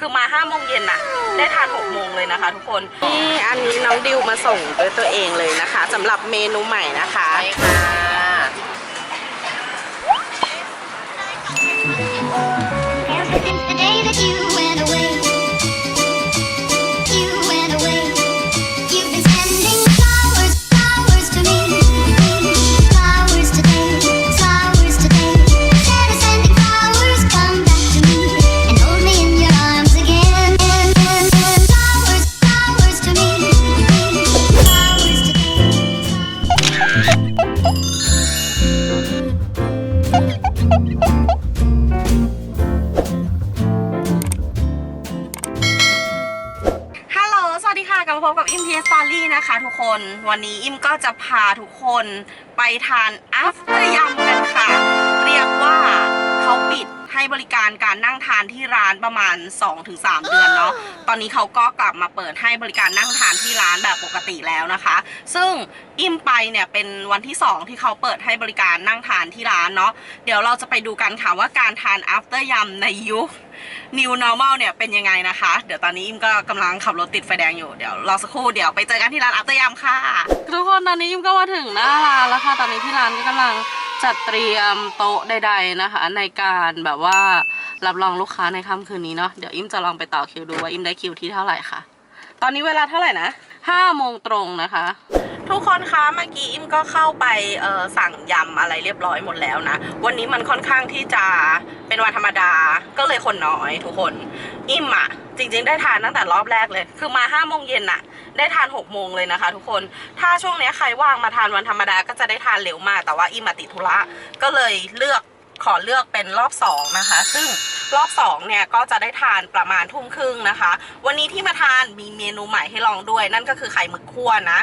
คือมาห้าโมงเย็นน่ะ ได้ทานหกโมงเลยนะคะทุกคน นี่อันนี้น้องดิวมาส่งด้วยตัวเองเลยนะคะสำหรับเมนูใหม่นะคะใช่ค่ะ Ever since the day that you ทุกคนวันนี้อิ่มก็จะพาทุกคนไปทานอัฟเตอร์ยำกันค่ะ เรียกว่าเขาปิดให้บริการการนั่งทานที่ร้านประมาณ 2-3 เดือนเนาะตอนนี้เขาก็กลับมาเปิดให้บริการนั่งทานที่ร้านแบบปกติแล้วนะคะ ซึ่งอิ่มไปเนี่ยเป็นวันที่ 2 ที่เขาเปิดให้บริการนั่งทานที่ร้านเนาะเดี๋ยวเราจะไปดูกันค่ะว่าการทาน after ยำในยุค new normal เนี่ยเป็นยังไงนะคะ เดี๋ยวตอนนี้อิมก็กำลังขับรถติดไฟแดงอยู่ เดี๋ยวรอสักครู่เดี๋ยวไปเจอกันที่ร้าน after ยำค่ะ ทุกคนตอนนี้อิมก็มาถึงหน้าร้านแล้วค่ะ ตอนนี้ที่ร้านก็กำลังจัดเตรียมโต๊ะใด ๆนะคะ ในการแบบว่ารับรองลูกค้าในค่ำคืนนี้เนาะ เดี๋ยวอิมจะลองไปต่อคิวดูว่าอิมได้คิวที่เท่าไหร่ค่ะ ตอนนี้เวลาเท่าไหร่นะห้าโมงตรงนะคะ ทุกคนคะเมื่อกี้อิมก็เข้าไปสั่งยำอะไรเรียบร้อยหมดแล้วนะ วันนี้มันค่อนข้างที่จะเป็นวันธรรมดาก็เลยคนน้อยทุกคนอิมอะจริง ๆ ได้ทานตั้งแต่รอบแรกเลย คือมาห้าโมงเย็นน่ะได้ทานหกโมงเลยนะคะ ทุกคนถ้าช่วงนี้ใครว่างมาทานวันธรรมดาก็จะได้ทานเร็วมากแต่ว่าอิมติดธุระก็เลยเลือกขอเลือกเป็นรอบสองนะคะ ซึ่งรอบสองเนี่ยก็จะได้ทานประมาณทุ่มครึ่งนะคะ วันนี้ที่มาทานมีเมนูใหม่ให้ลองด้วย นั่นก็คือไข่หมึกคั่วนะ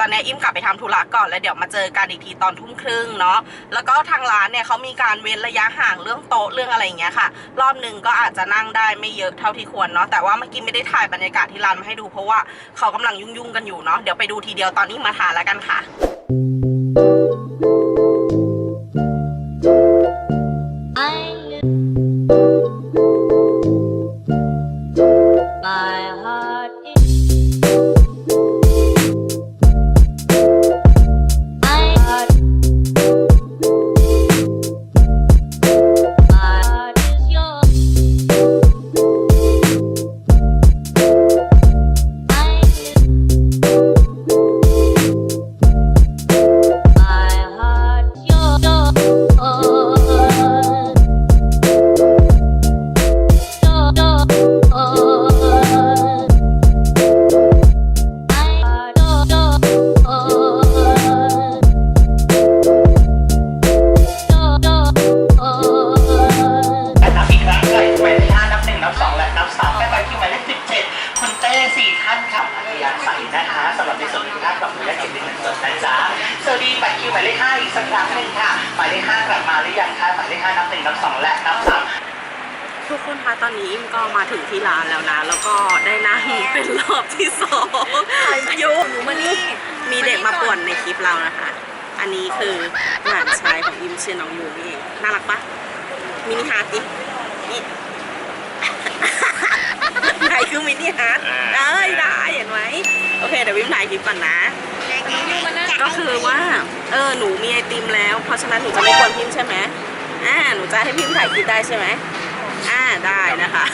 ตอนนี้อิมกลับไปทำธุระก่อนแล้วเดี๋ยวมาเจอกันอีกทีตอนทุ่มครึ่งเนาะแล้วก็ทางร้านเนี่ยเขามีการเว้นระยะห่างเรื่องโต๊ะเรื่องอะไรอย่างเงี้ยค่ะ รอบหนึ่งก็อาจจะนั่งได้ไม่เยอะเท่าที่ควรเนาะแต่ว่าเมื่อกี้ไม่ได้ถ่ายบรรยากาศที่ร้านมาให้ดูเพราะว่าเขากำลังยุ่งๆกันอยู่เนาะเดี๋ยวไปดูทีเดียวตอนนี้มาทานแล้วกันค่ะ ครับอัธยาศัยนะคะสำหรับในส่วนของท่านกับมือและเก็บเป็นเงินสดนะจ๊ะสวัสดีบัตรคิวหมายเลขห้าอีกสักครั้งหนึ่งค่ะหมายเลขห้ากลับมาหรือยังคะหมายเลขห้านับหนึ่งนับสองและนับสามทุกคนคะตอนนี้อิมก็มาถึงที่ร้านแล้วนะ แล้วก็ได้นั่งเป็นรอบที่สองยูมานี่มีเด็กมาป่วนในคลิปเรานะคะ อันนี้คือหลานชายของอิมชื่อน้องยูนี่เองน่ารักปะมินิฮาร์ดดินี่ ครคือมินิฮาร์ดได้ได้เห็นไหมโอเคเดี๋ยววิมถ่ายคลิปก่อนนะ ก็คือว่า เออหนูมีไอติมแล้ว เพราะฉะนั้นหนูจะไม่กวนพิมพ์ใช่ไหมอ่าหนูจะให้พิมพ์ถ่ายคลิปได้ใช่ไหม อ่าได้นะคะ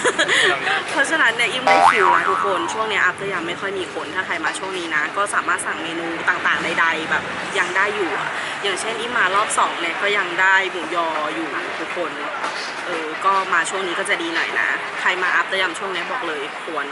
เพราะฉะนั้นเนี่ยอิมได้คิวนะทุกคนช่วงเนี้ยอัพจะยังไม่ค่อยมีคนถ้าใครมาช่วงนี้นะ ก็สามารถสั่งเมนูต่างๆใดๆแบบยังได้อยู่อะอย่างเช่นอิมมารอบสองเนี่ยก็ยังได้หมูยออยู่ทุกคนเออก็มาช่วงนี้ก็จะดีหน่อยนะ ใครมาอัพจะยำช่วงนี้บอกเลยควร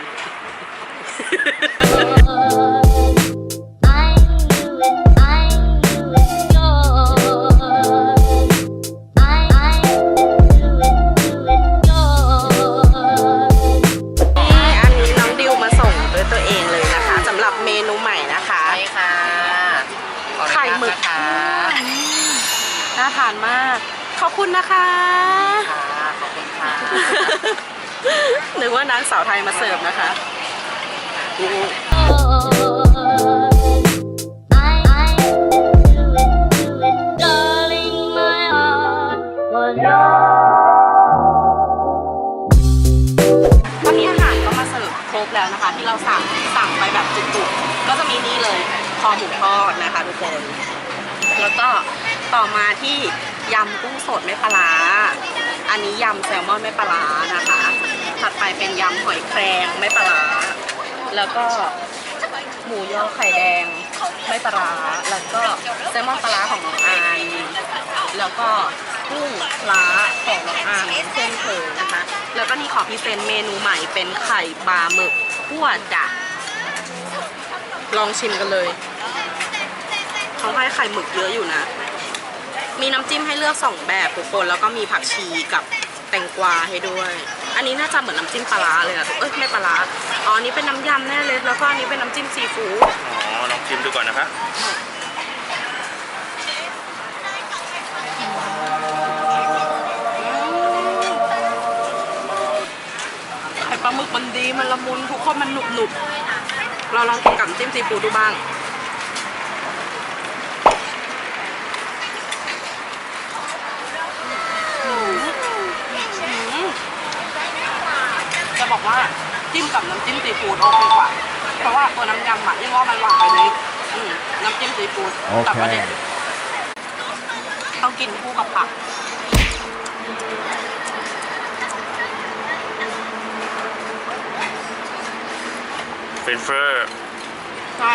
ข่หมึกค่ะน่าทานมาก ขอบคุณนะคะ ค่ะขอบคุณค่ะนึกว่านางสาวไทยมาเสิร์ฟนะคะนี่ I, I knew it, knew it, darling, my heart was yours. ตอนนี้อารบแล้วนะคะ ที่เราสั่งสั่งไปแบบจุกๆก็จะมีนี่เลย คอหมูทอดนะคะทุกคน แล้วก็ต่อมาที่ยำกุ้งสดไม่ปลา อันนี้ยำแซลมอนไม่ปลานะคะ ถัดไปเป็นยำหอยแครงไม่ปลา แล้วก็หมูยอไข่แดงไม่ปลา แล้วก็แซลมอนปลาของน้องอานแล้วก็กุ้งปลาของน้องอานเช่นเคยนะคะ แล้วก็นี่ขอพรีเซนต์เมนูใหม่เป็นไข่ปลาหมึกขั่วจ้ะ ลองชิมกันเลยเขาให้ไข่หมึกเยอะอยู่นะ มีน้ำจิ้มให้เลือกสองแบบทุกคนแล้วก็มีผักชีกับแตงกวาให้ด้วย อันนี้น่าจะเหมือนน้ำจิ้มปลาร้าเลยอะเอ้ยไม่ปลาร้าอ๋ออันนี้เป็นน้ำยำแน่เลยแล้วก็อันนี้เป็นน้ำจิ้มซีฟู้ดอ๋อลองชิมดูก่อนนะคะไข่ปลาหมึกมันดีมันละมุนทุกคนมันหนุบหนุบๆ เราลองกินกับน้ำจิ้มซีฟู้ดดูบ้าง จะบอกว่าจิ้มกับน้ำจิ้มซีฟู้ดโอเคกว่า เพราะว่าตัวน้ำยำอะยังว่ามันหวานไปนิดอืมน้ำจิ้มซีฟู้ดแต่ประเด็นต้องกินคู่กับผัก เป็นเฟอร์ใช่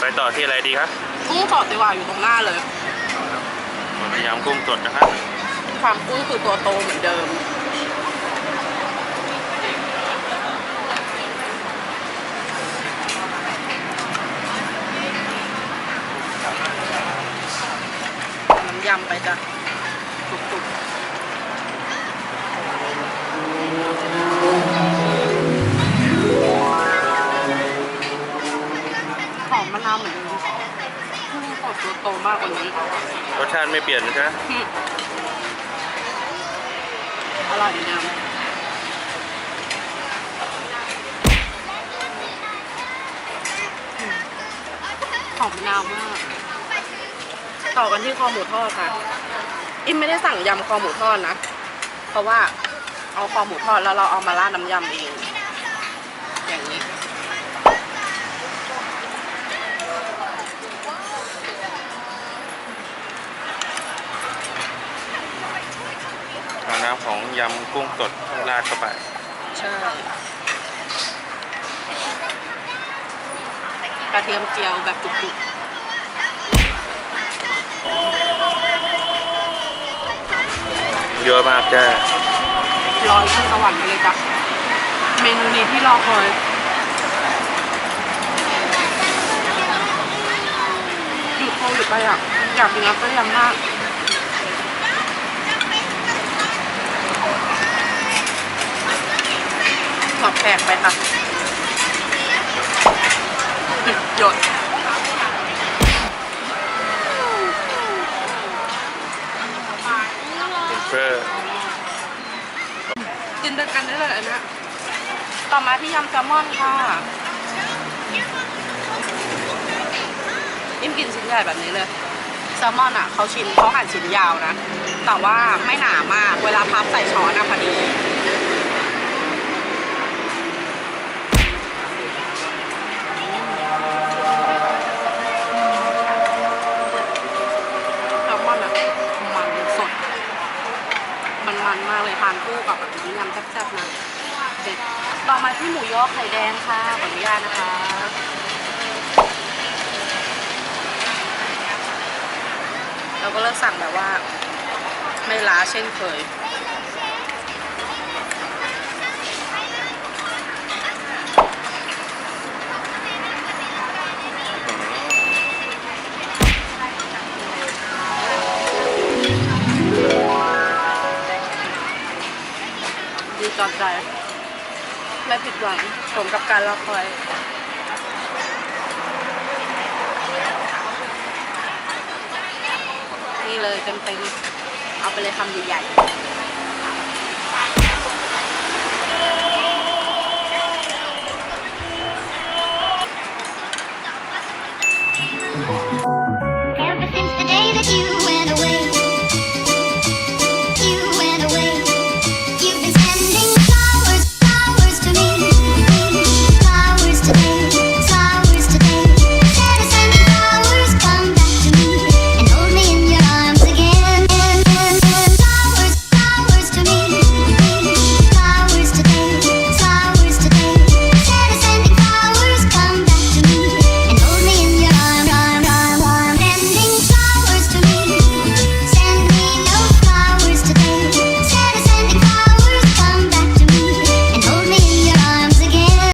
ไปต่อที่อะไรดีครับกุ้งสดดีกว่าอยู่ตรงหน้าเลยพยายามกุ้งสดนะครับความกุ้งคือตัวโตเหมือนเดิมน้ำยำไปจ้ะจุกๆ นาวเหมือนเดิมกุ้งสดตัวโตมากกว่านี้รสชาติไม่เปลี่ยนนะจ๊ะอืมอร่อยดีนะอืมหอมมะนาวมาก ต่อกันที่คอหมูทอดค่ะ อิมไม่ได้สั่งยำคอหมูทอดนะ เพราะว่าเอาคอหมูทอดแล้วเราเอามาราดน้ำยำเองอย่างนี้ เอาน้ำของ ยำกุ้งสดราดเข้าไป ใช่กระเทียมเจียวแบบจุกเยอะมากจ้าๆลอยขึ้นสวรรค์ไปเลยจ้ะเมนูนี้ที่รอคอยหยุดโควิดไปอะอยากกินน้ำต้มยำมาก แขกไปค่ะหยดเป็นเฟอร์กินด้วยกันได้เลยอันเนี้ยต่อมาที่ยำแซลมอนค่ะอิ่มกินชิ้นใหญ่แบบนี้เลยแซลมอนอะเขาชิ้นเขาหั่นชิ้นยาวนะ แต่ว่าไม่หนามาก เวลาพับใส่ช้อนอะพอดี มันมากเลยทานคู่กับแบบนี้ยำแซ่บๆนะเด็ดต่อมาที่หมูยอไข่แดงค่ะขออนุญาตนะคะเราก็เลิกสั่งแบบว่า ไม่ล้าเช่นเคย สมกับการรอคอยนี่เลยเต็มๆเอาไปเลยคำใหญ่ๆ